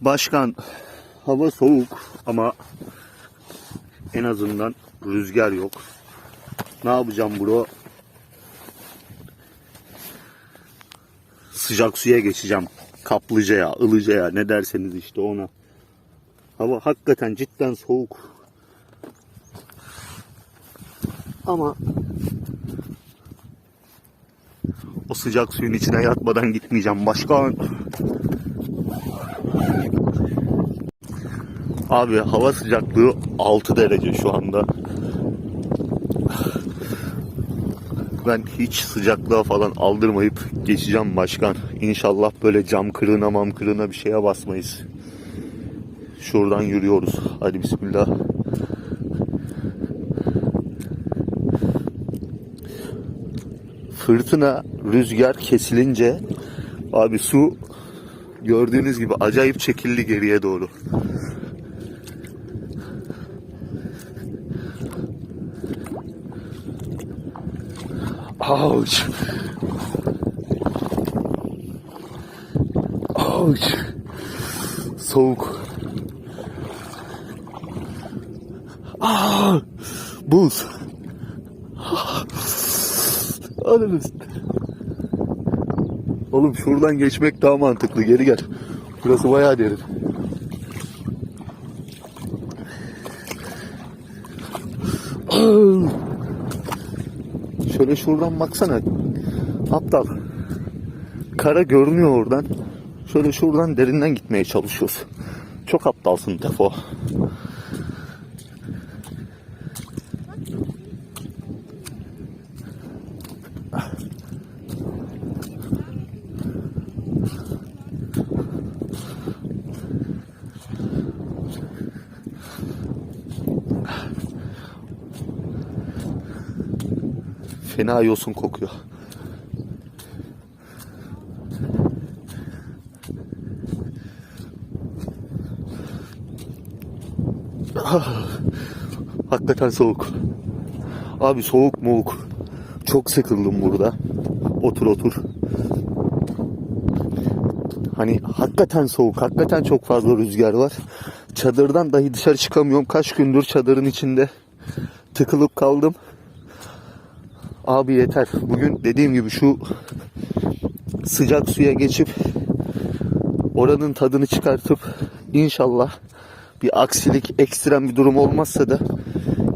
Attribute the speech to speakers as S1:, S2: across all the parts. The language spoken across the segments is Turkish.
S1: Başkan hava soğuk ama en azından rüzgar yok. Ne yapacağım bro? Sıcak suya geçeceğim. Kaplıcaya, ılıcaya ne derseniz işte ona. Hava hakikaten cidden soğuk. Ama o sıcak suyun içine yatmadan gitmeyeceğim başkan. Abi hava sıcaklığı 6 derece şu anda. Ben hiç sıcaklığa falan aldırmayıp geçeceğim başkan. İnşallah böyle cam kırığına mam kırığına bir şeye basmayız. Şuradan yürüyoruz. Hadi bismillah. Fırtına, rüzgar kesilince abi su gördüğünüz gibi acayip çekildi geriye doğru. Ouch. Ouch. Soğuk. Ah, buz. Ananız. Oğlum şuradan geçmek daha mantıklı. Geri gel. Burası bayağı derin. Şöyle şuradan baksana. Aptal. Kara görünüyor oradan. Şöyle şuradan derinden gitmeye çalışıyoruz. Çok aptalsın defo. Fena yosun kokuyor. Ah, Hakikaten soğuk. Abi soğuk moğuk. Çok sıkıldım burada. Otur otur. Hani hakikaten soğuk. Hakikaten çok fazla rüzgar var. Çadırdan dahi dışarı çıkamıyorum. Kaç gündür çadırın içinde tıkılıp kaldım. Abi yeter. Bugün dediğim gibi şu sıcak suya geçip oranın tadını çıkartıp inşallah bir aksilik, ekstrem bir durum olmazsa da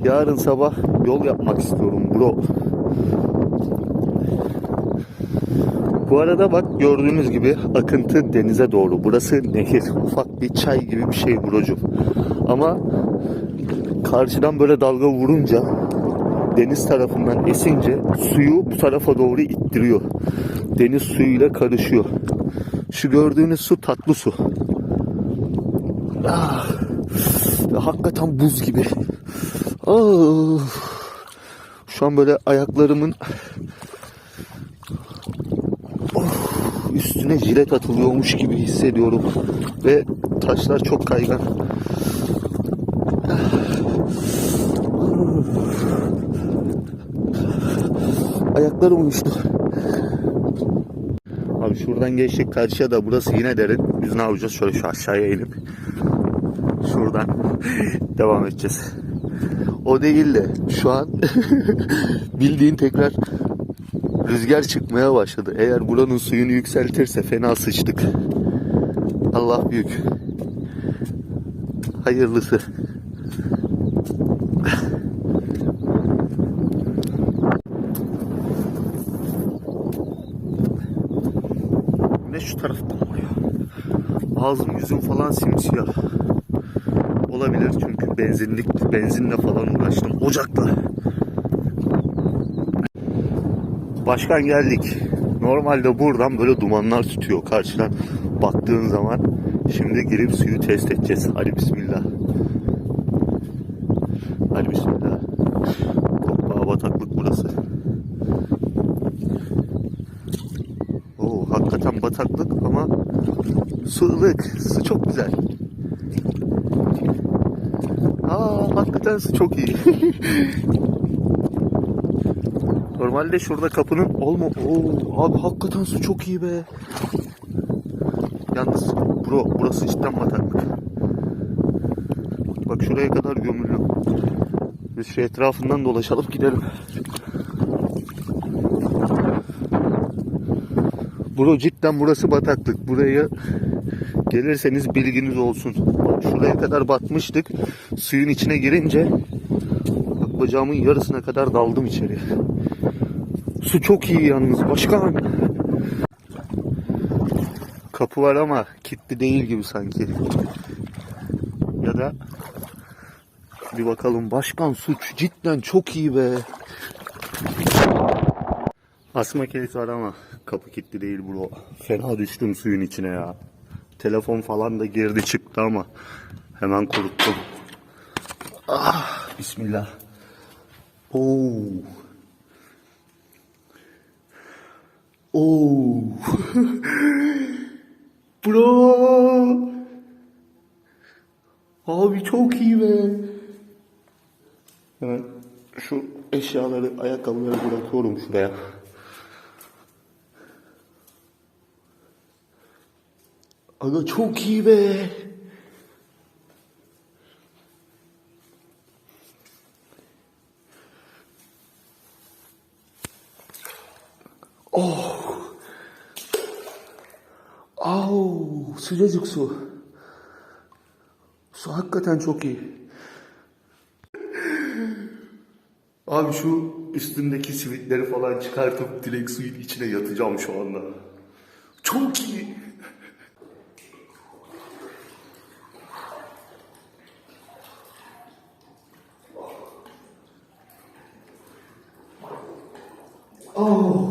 S1: yarın sabah yol yapmak istiyorum bro. Bu arada bak gördüğünüz gibi akıntı denize doğru. Burası nehir. Ufak bir çay gibi bir şey brocum. Ama karşıdan böyle dalga vurunca deniz tarafından esince suyu bu tarafa doğru ittiriyor. Deniz suyuyla karışıyor. Şu gördüğünüz su tatlı su. Ah, hakikaten buz gibi. Ah, şu an böyle ayaklarımın of, üstüne jilet atılıyormuş gibi hissediyorum. Ve taşlar çok kaygan. Ayaklarım uyuştu. Abi şuradan geçtik karşıya da burası yine derin. Biz ne yapacağız? Şöyle şu aşağıya inip şuradan devam edeceğiz. O değil de şu an bildiğin tekrar rüzgar çıkmaya başladı. Eğer buranın suyunu yükseltirse fena sıçtık. Allah büyük. Hayırlısı. Ne şu taraftan vuruyor. Ağzım yüzüm falan simsiyah. Olabilir çünkü benzinlik benzinle falan uğraştım. Ocakla. Başkan geldik. Normalde buradan böyle dumanlar tutuyor karşıdan baktığın zaman. Şimdi girip suyu test edeceğiz. Hadi bismillah. Hadi bismillah. Kokbağa bataklık burası. Oo, hakikaten bataklık ama su ılık. Su çok güzel. Aa, hakikaten su çok iyi. Normalde şurada kapının olma. Oo, abi hakikaten su çok iyi be. Bro burası cidden bataklık. Bak şuraya kadar gömülü. Biz şu etrafından dolaşalım gidelim. Bro cidden burası bataklık. Buraya gelirseniz bilginiz olsun. Şuraya kadar batmıştık. Suyun içine girince bacağımın yarısına kadar daldım içeri. Su çok iyi yalnız başkan. Kapı var ama kilitli değil gibi sanki. Ya da bir bakalım başkan suç cidden çok iyi be. Asma case var ama kapı kilitli değil bro. Fena düştüm suyun içine ya. Telefon falan da girdi çıktı ama hemen kuruttum. Ah, bismillah. Oo. Oo. Bro. Abi çok iyi be. Hemen şu eşyaları, ayakkabıları bırakıyorum şuraya. Aga çok iyi be. Oh. Au, sıcacık su. Su hakikaten çok iyi. Abi şu üstündeki sivitleri falan çıkartıp direkt suyun içine yatacağım şu anda. Çok iyi. Oh.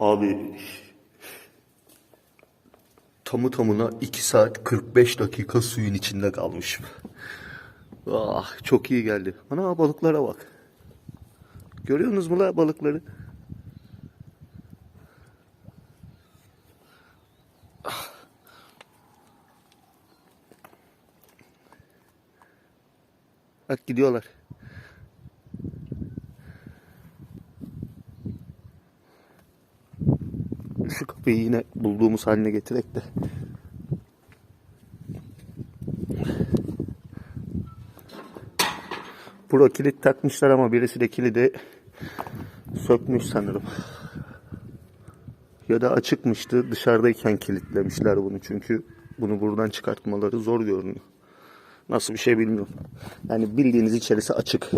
S1: Abi tamı tamına 2 saat 45 dakika suyun içinde kalmışım. Ah çok iyi geldi. Ana balıklara bak. Görüyorsunuz mu la balıkları? Ah. Bak gidiyorlar. Şu kapıyı yine bulduğumuz haline getirek de. Bura kilit takmışlar ama birisi de kilidi sökmüş sanırım. Ya da açıkmıştı. Dışarıdayken kilitlemişler bunu çünkü bunu buradan çıkartmaları zor görünüyor. Nasıl bir şey bilmiyorum. Yani bildiğiniz içerisi açık.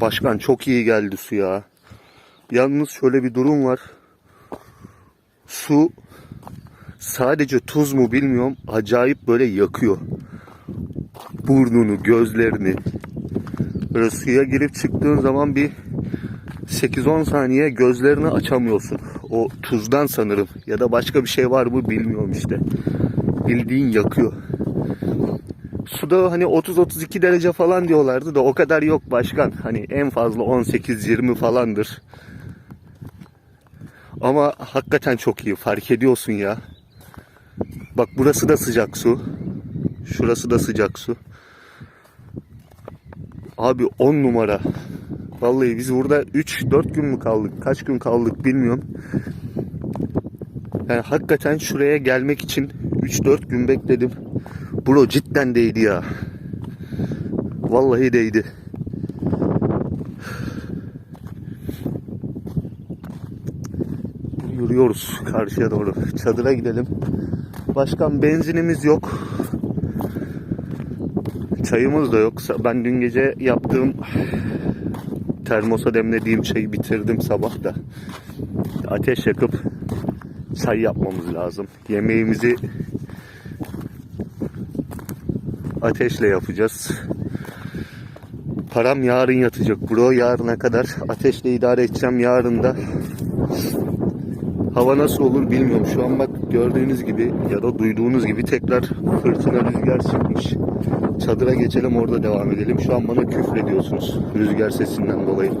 S1: Başkan çok iyi geldi su ya. Yalnız şöyle bir durum var. Su sadece tuz mu bilmiyorum. Acayip böyle yakıyor. Burnunu, gözlerini. Böyle suya girip çıktığın zaman bir 8-10 saniye gözlerini açamıyorsun. O tuzdan sanırım. Ya da başka bir şey var mı bilmiyorum işte. Bildiğin yakıyor. Suda hani 30-32 derece falan diyorlardı da o kadar yok başkan. Hani en fazla 18-20 falandır. Ama hakikaten çok iyi fark ediyorsun ya. Bak burası da sıcak su. Şurası da sıcak su. Abi 10 numara. Vallahi biz burada 3-4 gün mü kaldık? Kaç gün kaldık bilmiyorum. Yani hakikaten şuraya gelmek için 3-4 gün bekledim. Bro cidden değdi ya. Vallahi değdi. Yürüyoruz karşıya doğru. Çadıra gidelim. Başkan benzinimiz yok. Çayımız da yok. Ben dün gece yaptığım termosa demlediğim çayı bitirdim sabah da. Ateş yakıp çay yapmamız lazım. Yemeğimizi ateşle yapacağız. Param yarın yatacak bro. Yarına kadar ateşle idare edeceğim. Yarın da hava nasıl olur bilmiyorum. Şu an bak gördüğünüz gibi ya da duyduğunuz gibi tekrar fırtına rüzgar çıkmış. Çadıra geçelim orada devam edelim. Şu an bana küfür ediyorsunuz rüzgar sesinden dolayı.